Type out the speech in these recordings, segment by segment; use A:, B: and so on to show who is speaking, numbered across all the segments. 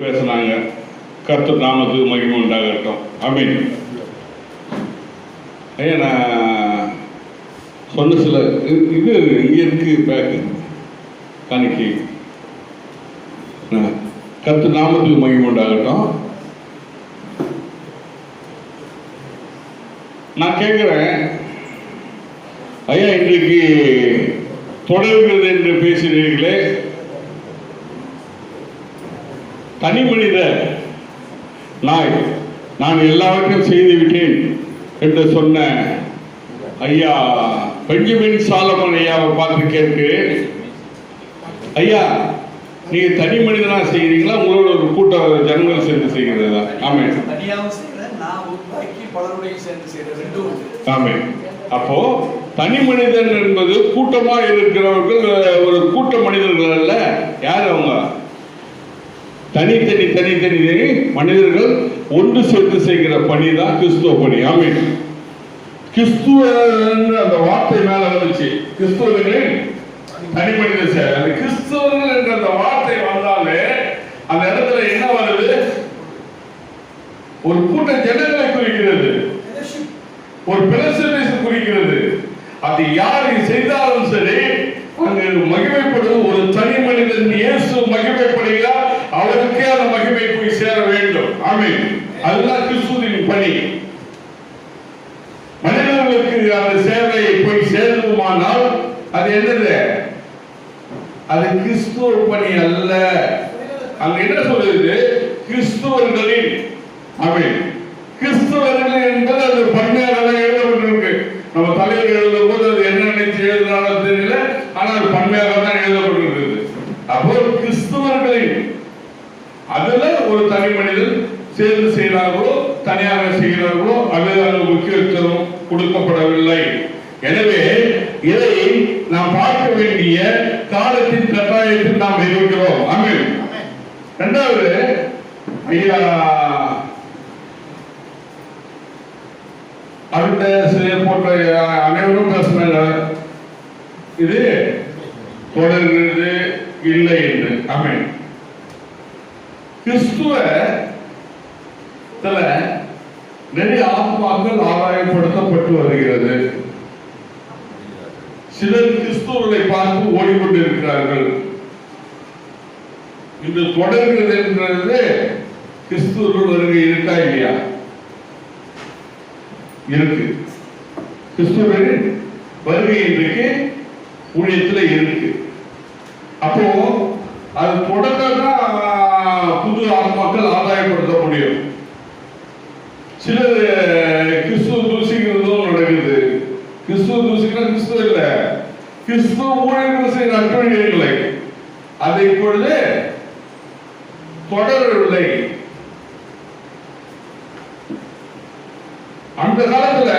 A: பேசுனாங்க. கத்து நாமத்துக்கு மகிமை உண்டாகட்டும். அமீன் ஐயா நான் சொன்ன சில இது இங்கே இருக்கு பேக்கு காணிக்கை. கத்து நாமத்துக்கு மகிமை உண்டாகட்டும். நான் கேட்குறேன் ஐயா இன்றைக்கு தொடர்கிறது என்று பேசினீர்களே தனி மனித நாய். நான் எல்லாவற்றையும் செய்து விட்டேன் என்று சொன்ன ஐயா பெஞ்சமின் சாலமன் ஐயாவை பார்த்து கேட்கிறேன் ஐயா நீங்க தனி மனிதனா செய்கிறீங்களா உங்களோட ஒரு கூட்ட ஜனங்கள் சேர்ந்து செய்கிறதா? ஆமே. ஆமே. அப்போ தனி மனிதன் என்பது கூட்டமா இருக்கிறவர்கள் ஒரு கூட்ட மனிதர்கள் அல்ல. யார் அவங்க? தனித்தனி தனித்தனி மனிதர்கள் ஒன்று சேர்ந்து செய்கிற பணி தான் கிறிஸ்துவ பணி. ஆமே கிறிஸ்துவ அந்த வார்த்தை மேல வந்துச்சு. கிறிஸ்துவர்கள் தனி மனித சேவை அந்த கிறிஸ்துவர்கள் என்ற அந்த வார்த்தை வந்தாலே அந்த இடத்துல என்ன வருது? ஒரு கூட்ட ஜனங்களை குறிக்கிறது. ஒரு பிரசனேஷன் குறிக்கிறது. அது யார் செய்தாலும் சரி அங்கு மகிமைப்படும் ஒரு தனி மனிதன் இயேசு மகிமைப்படும் அவருக்கே அந்த மகிமை போய் சேர வேண்டும் ஆமீன் அதுதான் கிறிஸ்துவின் பணி. மனிதர்களுக்கு அந்த சேவையை போய் சேருமானால் அது என்னது? அது கிறிஸ்துவ பணி அல்ல. அங்க என்ன சொல்லுது? கிறிஸ்துவர்களின் ஆமென் கிறிஸ்துவர்கள் என்பது அது பன்மையாக எழுதப்பட்டிருக்கு நம்ம தலைவர் எழுதும் போது அது என்ன நினைச்சு எழுதினாலும் தெரியல ஆனால் அது பன்மையாக தான் எழுதப்பட்டிருக்கிறது அப்போ கிறிஸ்துவர்களின் அதுல ஒரு தனி மனிதன் சேர்ந்து செய்கிறார்களோ தனியாக செய்கிறார்களோ அது அது முக்கியத்துவம் கொடுக்கப்படவில்லை எனவே இதை நாம் பார்க்க வேண்டிய காலத்தின் கட்டாயத்தில் நாம் இருக்கிறோம் ஆமென் ரெண்டாவது ஐயா அடுத்த போன்ற அனைவரும் பேசினாங்க இது தொடர்கிறது இல்லை என்று. ஆமென். கிறிஸ்துவ நிறைய ஆத்மாக்கள் ஆதாயப்படுத்தப்பட்டு வருகிறது. சிலர் கிறிஸ்துவர்களை பார்த்து ஓடிக்கொண்டிருக்கிறார்கள். இது தொடர்கிறது என்றது கிறிஸ்துவர்கள் வருகை இருக்கா இல்லையா? இருக்கு. கிறிஸ்துவர்கள் வருகை இன்றைக்கு ஊழியத்துல இருக்கு. அப்போ அது தொடர்ந்தாதான் புது மக்கள் ஆதாயப்படுத்த முடியும். சிலர் கிறிஸ்துவ தூசிக்கிறதும் நடக்குது. கிறிஸ்துவ தூசிக்கிற கிறிஸ்துவ இல்லை. கிறிஸ்துவ ஊழியர்கள் செய்கிற அட்டவணைகளை அதை இப்பொழுது தொடரவில்லை அந்த காலத்துல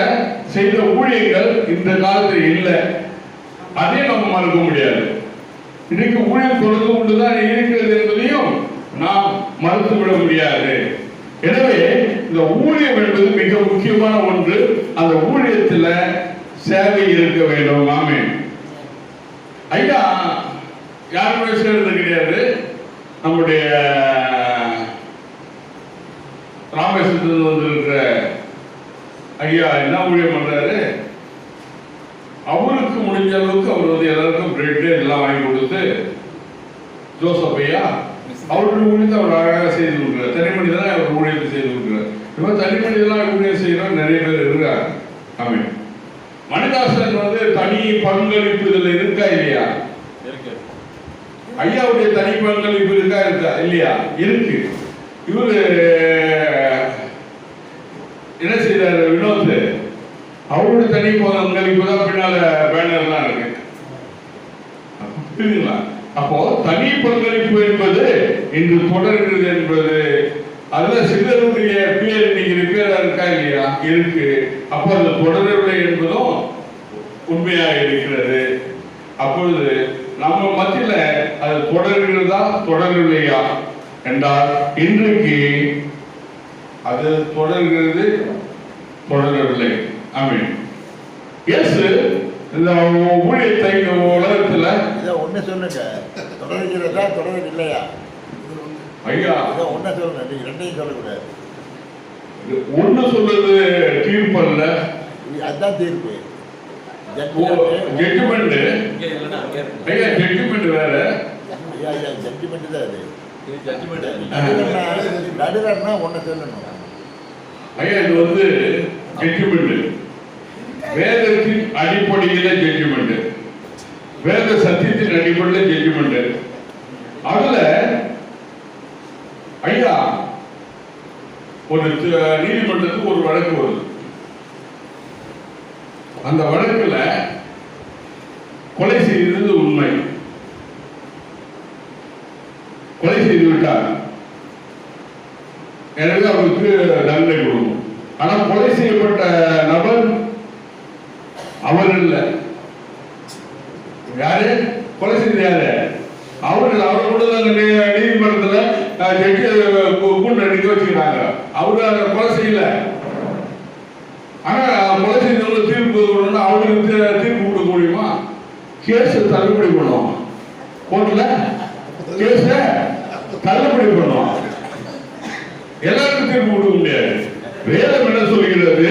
A: செய்த ஊழியர்கள் இந்த காலத்துல இல்லை. அதே நம்ம மறுக்க முடியாது. இன்னைக்கு ஊழியம் தொடர்ந்து கொண்டுதான் இருக்கிறது என்பதையும் நாம் மறுத்து விட முடியாது. எனவே இந்த ஊழியம் என்பது மிக முக்கியமான ஒன்று. அந்த ஊழியத்துல சேவை இருக்க வேண்டும். ஆமே ஐயா யாருமே சேர்ந்தது கிடையாது நம்முடைய ராமேஸ்வரத்தில் வந்திருக்கிற ஐயா என்ன ஊழியம் பண்றாரு? அவருக்கு முடிஞ்ச அளவுக்கு அவர் வந்து எல்லாருக்கும் பிரெட் எல்லாம் வாங்கி கொடுத்து ஜோசப் ஐயா அவருடைய ஊழியத்தை அவர் அழகாக செய்து கொடுக்குறார் தனி மனிதனாக அவர் ஊழியத்தை செய்து கொடுக்குறார் இப்போ தனி மனிதனாக ஊழியம் செய்கிறோம் நிறைய பேர் இருக்கிறார் ஆமாம் மணிதாசன் வந்து தனி பங்களிப்பு இதில் இருக்கா இல்லையா? ஐயாவுடைய தனி பங்களிப்பு இருக்கா இருக்கா? இல்லையா? இருக்கு. இவரு என்ன செய்தார் வினோத் அவருடைய தனி பங்களிப்பு தான் பின்னால பேனர்லாம் இருக்கு. புரியுதுங்களா? அப்போ தனி பங்களிப்பு என்பது இன்று தொடர்கிறது என்பது அதுல சிலருடைய பேர் இன்னைக்கு ரிப்பேரா இருக்கா இல்லையா? இருக்கு. அப்போ அந்த தொடரவில்லை என்பதும் உண்மையாக இருக்கிறது. அப்பொழுது நம்ம மத்தியில அது தொடர்கிறதா தொடரவில்லையா? என்றால் இன்றைக்கு அது தொடர்கிறது தொடரவில்லை. ஆமென். இயேசு இந்த ஊழியத்தை இந்த உலகத்துல
B: ஒண்ணு சொல்லுங்க. தொடர்கிறதா தொடரவில்லையா?
A: ஐயா.
B: அதான் ஒன்றை சொல்லணும் நீங்க ரெண்டையும் சொல்லக்கூடாது.
A: ஒண்ணு சொல்றது தீர்ப்பல்ல
B: இது அதுதான் தீர்ப்பு.
A: ஜட்ஜ்மெண்ட். ஐயா ஜட்ஜ்மெண்ட் வேற.
B: ஐயா ஐயா ஜட்ஜ்மெண்ட் தான் அது.
C: இது judgment.
B: நடுவர்னா சொல்லணும்
A: ஐயா இது வந்து ஜட்ஜ்மெண்ட் வேதத்தின் அடிப்படையில ஜட்ஜ்மெண்ட் வேத சத்தியத்தின் அடிப்படையில் ஜட்ஜ்மெண்ட் அதுல ஐயா ஒரு நீதிமன்றத்துக்கு ஒரு வழக்கு வருது. அந்த வழக்குல கொலை செய்தது உண்மை கொலை செய்து விட்டார் எனவே அவருக்கு தண்டனை கொடுக்கும். ஆனா கொலை செய்யப்பட்ட நபர் அவர் இல்ல. யாரு? கொலை செய்த யாரு? அவர்கள் இல்ல. அவர் கூட தான் நீதிமன்றத்துல ஜட்ஜி கூண்டு அடிக்க வச்சுக்கிறாங்க. அவரு அதை கொலை செய்யல. ஆனா கொலை செய்தவங்க தீர்ப்பு கொடுக்கணும்னா அவருக்கு தீர்ப்பு கொடுக்க முடியுமா? கேஸ் தள்ளுபடி பண்ணுவோம் கோர்ட்டில் கேஸை தள்ளுபடி பண்ணுவோம் எல்லாருக்கும் தீர்ப்பு கொடுக்க முடியாது வேதம் என்ன சொல்கிறது?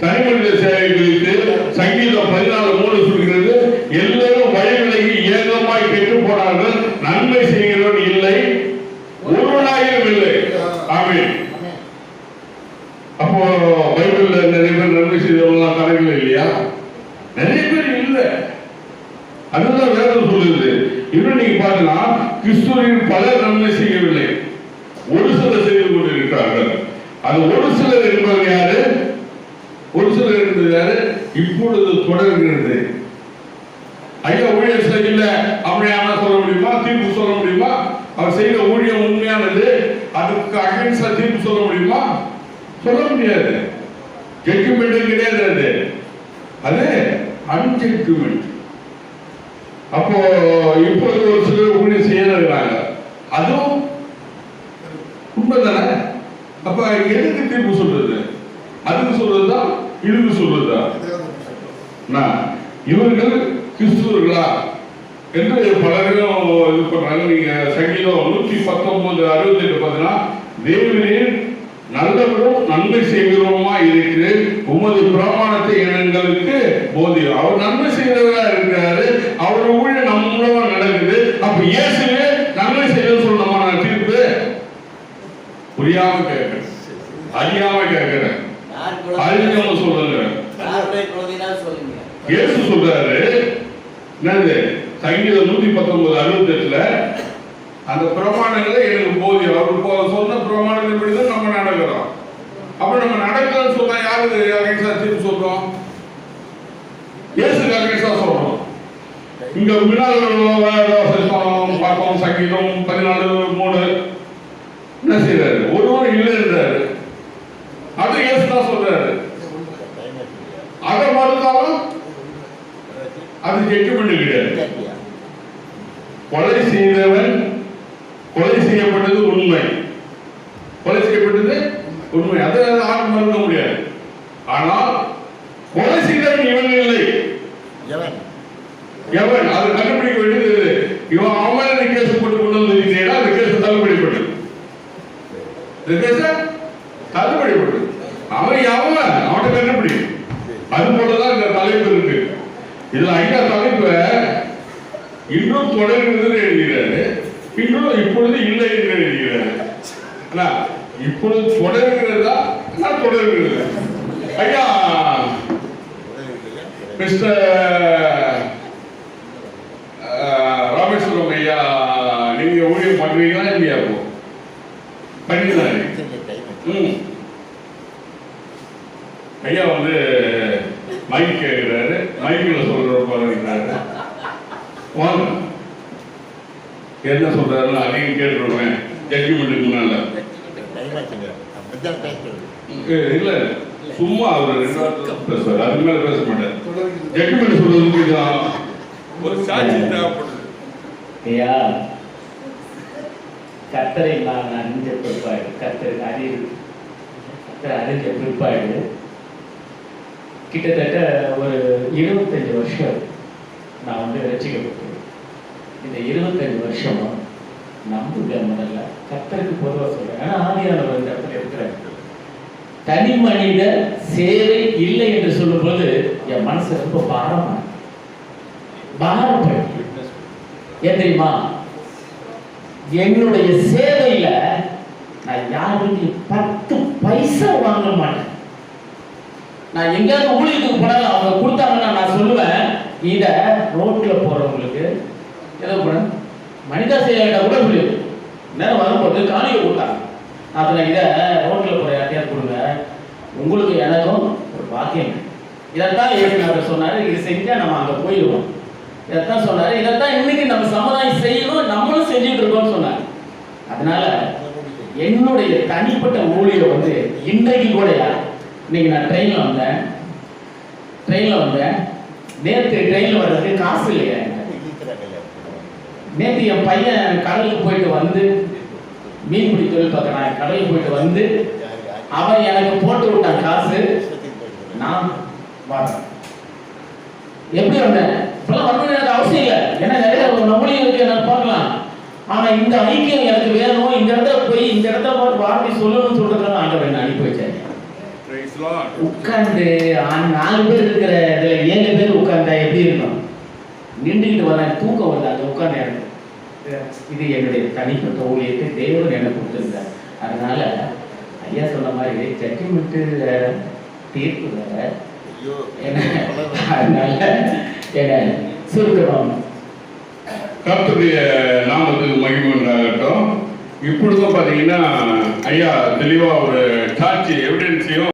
A: தனிமனித சேவை குறித்து சங்கீதம் பதினாலு மூணு சொல்கிறது எல்லோரும் வயவிலகி ஏகமாய் கெட்டு போனார்கள் நன்மை செய்கிறவன் இல்லை ஒருவனாயிரம் இல்லை. ஆமென். அப்போ பைபிள்ல நிறைய பேர் நன்மை செய்தவங்களாம் கடைகள் இல்லையா? நிறைய பேர் இல்லை. அதுதான் வேதம் சொல்லுது. இன்னும் நீங்க பாத்தீங்கன்னா கிறிஸ்துவின் பலர் நன்மை செய்யவில்லை. ஒரு சிலர் செய்து கொண்டிருக்கிறார்கள். அது ஒரு சிலர் என்பது யாரு? ஒரு சிலர் என்பது யாரு? இப்பொழுது தொடர்கிறது. ஐயா ஊழியர் செய்யல அப்படியான சொல்ல முடியுமா? தீர்ப்பு சொல்ல முடியுமா? அவர் செய்த ஊழியம் உண்மையானது. அதுக்கு அகைன்ஸ்டா தீர்ப்பு சொல்ல முடியுமா? சொல்ல முடியாது. ஜட்ஜ்மெண்ட் கிடையாது அது. அது அன்ஜட்ஜ்மெண்ட் அப்போ இப்போது ஒரு சிலர் ஊழியம் செய்யறாங்க அதுவும் உண்மைதானே அப்ப எதுக்கு தீர்ப்பு சொல்றது? அதுக்கு சொல்றதா இதுக்கு சொல்றதா நான் இவர்கள் கிறிஸ்துவர்களா? என்று பலரும் இது பண்றாங்க. நீங்க சங்கீதம் நூற்றி பத்தொன்பது அறுபத்தி எட்டு பார்த்தீங்கன்னா தேவனின் நல்லவரும் நன்மை செய்கிறோமா இருக்கு? உமது பிரமாணத்தை எங்களுக்கு போதியும் அவர் நன்மை செய்கிறவரா இருக்கிறாரு. அவர் ஊழல் நம்ம மூலமா நடக்குது. அப்ப இயேசுவே நன்மை செய்யணும்னு சொல்லணுமா நான் தீர்ப்பு. புரியாம கேட்கிறேன். அறியாம கேட்கிறேன்.
D: யார்
A: அறிஞ்சவங்க சொல்லுங்க
D: சொல்லுங்க
A: இயேசு சொல்றாரு. என்னது? சங்கீதம் நூத்தி பத்தொன்பது அறுபத்தி எட்டுல அந்த பிரமாணங்களை எனக்கு போதியம் அவர் சொன்ன பிரமாணங்கள் தான் நம்ம நடக்கிறோம். அப்ப நம்ம நடக்கலன்னு சொன்னா யாருக்கு அகைன்ஸ்டா தீர்ப்பு சொல்றோம்? இயேசுக்கு அகைன்ஸ்டா சொல்றோம். இங்க முன்னால் பார்ப்போம் சங்கீதம் பதினாலு மூணு. என்ன செய்யறாரு இல்ல இருந்தாரு அது இயேசு தான் சொல்றாரு. அதை மறுத்தாலும் அது ஜட்ஜ்மெண்ட் கிடையாது. கொலை செய்தவன் கொலை செய்யப்பட்டது உண்மை. கொலை செய்யப்பட்டது உண்மை. அதை யாரும் மறுக்க முடியாது. ஆனால் கொலை செய்தவன் இவன் இல்லை.
B: எவன்?
A: அது கண்டுபிடிக்க வேண்டியது. இவன் அவமான கேஸ் போட்டு கொண்டு வந்து அந்த கேஸ் தள்ளுபடிப்பட்டது. இந்த கேஸ் தள்ளுபடிப்பட்டது. அவன் எவன்? அவனை கண்டுபிடி. அது போலதான் இந்த தலைப்பு இருக்கு. இதுல ஐயா தலைப்பு இன்னும் தொடர்கிறது எழுதுகிறாரு. இன்னும் இப்பொழுது இல்லை என்று எழுதுகிறார் இப்பொழுது தொடர்கிறதா? நான் தொடர்கிறது? ஐயா மிஸ்டர் ராமேஸ்வரம் ஐயா நீங்க ஊழியம் பண்றீங்களா இல்லையா இப்போ? பண்ணிதான் ம். ஐயா வந்து மைக் கேட்கிறாரு மைக்கில் சொல்ற பாருங்கிறாரு வாங்க. என்ன சொல்றாருன்னு அதையும் கேட்டுருவேன் ஜட்ஜ்மெண்ட்டுக்கு முன்னால. இல்ல. சும்மா அவர் ரெண்டு வார்த்தை பேசுவார். அதுக்கு மேல பேச மாட்டார். ஜட்ஜ்மெண்ட் சொல்றது கொஞ்சம் ஒரு சாட்சி தேவைப்படுது.
E: ஐயா கத்தரை நான் அறிஞ்ச பிற்பாடு கத்தருக்கு அறிவு கத்தரை அறிஞ்ச பிற்பாடு கிட்டத்தட்ட ஒரு இருபத்தஞ்சு வருஷம் நான் வந்து ரசிக்கப்பட்டேன். இந்த இருபத்தஞ்சு வருஷமும் நம்புங்க முதல்ல கத்தருக்கு பொதுவாக சொல்றேன். ஏன்னா ஆவியானவர் இந்த இடத்துல இருக்கிறார். தனி மனித சேவை இல்லை என்று சொல்லும்போது என் மனசு ரொம்ப பாரமா இருக்கு. பாரப்படும் ஏன் தெரியுமா? என்னுடைய சேவையில நான் யாருக்கு பத்து பைசா வாங்க மாட்டேன். நான் எங்கேயாவது ஊழியத்துக்கு போனாலும் அவங்க கொடுத்தாங்கன்னா நான் சொல்லுவேன் இதை ரோட்ல போறவங்களுக்கு என்ன பண்ண மனிதா செய்யல கூட முடியும் நேரம் வரும்போது காணிக்க கொடுத்தாங்க அதில் இதை ரோட்டில் போகிற யார்ட்டையாவது கொடுங்க. உங்களுக்கு எனக்கும் ஒரு பாக்கியம். இதைத்தான் இயக்குனர் சொன்னார் இது செஞ்சால் நம்ம அங்கே போயிடுவோம் இதைத்தான் சொன்னார் இதைத்தான் இன்னைக்கு நம்ம சமுதாயம் செய்யணும் நம்மளும் செஞ்சுட்டு இருக்கோம்னு சொன்னார். அதனால என்னுடைய தனிப்பட்ட ஊழியர் வந்து இன்றைக்கு கூட இன்னைக்கு நான் ட்ரெயினில் வந்தேன். ட்ரெயினில் வந்தேன். நேற்று ட்ரெயினில் வர்றதுக்கு காசு இல்லையா. நேற்று என் பையன் கடலுக்கு போயிட்டு வந்து மீன்பிடி தொழில் பார்க்குறான் கடலுக்கு போயிட்டு வந்து அவன் எனக்கு போட்டு விட்டான் காசு. நான் வரேன் எப்படி வந்தேன்? இப்பெல்லாம் வரணும்னு எனக்கு அவசியம் இல்லை. ஏன்னா நிறைய நம்மளையும் இருக்கு எனக்கு பார்க்கலாம். ஆனா இந்த ஐக்கியம் எனக்கு வேணும். இந்த இடத்துல போய் இந்த இடத்துல பார்த்து வார்த்தை சொல்லணும்னு சொல்றதுனால ஆண்டவர் என்ன அனுப்பி
A: Lord.
E: உட்கார்ந்து நாலு பேர் இருக்கிற இதுல ஏழு பேர் உட்கார்ந்தா எப்படி இருக்கும்? நின்றுக்கிட்டு வரேன் தூக்கம் அந்த உட்கார்ந்த எனக்கு இது என்னுடைய தனிப்பட்ட ஊழியத்தை தேவன் எனக்கு கொடுத்திருந்தார். அதனால ஐயா சொன்ன மாதிரி ஜட்ஜ்மெண்ட் வேற தீர்ப்பு வேற. என்ன? அதனால என்ன? சுருக்கணும்
A: கர்த்தருடைய நாமத்துக்கு மகிமை உண்டாகட்டும். இப்பொழுதும் பார்த்தீங்கன்னா ஐயா தெளிவா ஒரு சாட்சி எவிடன்ஸையும்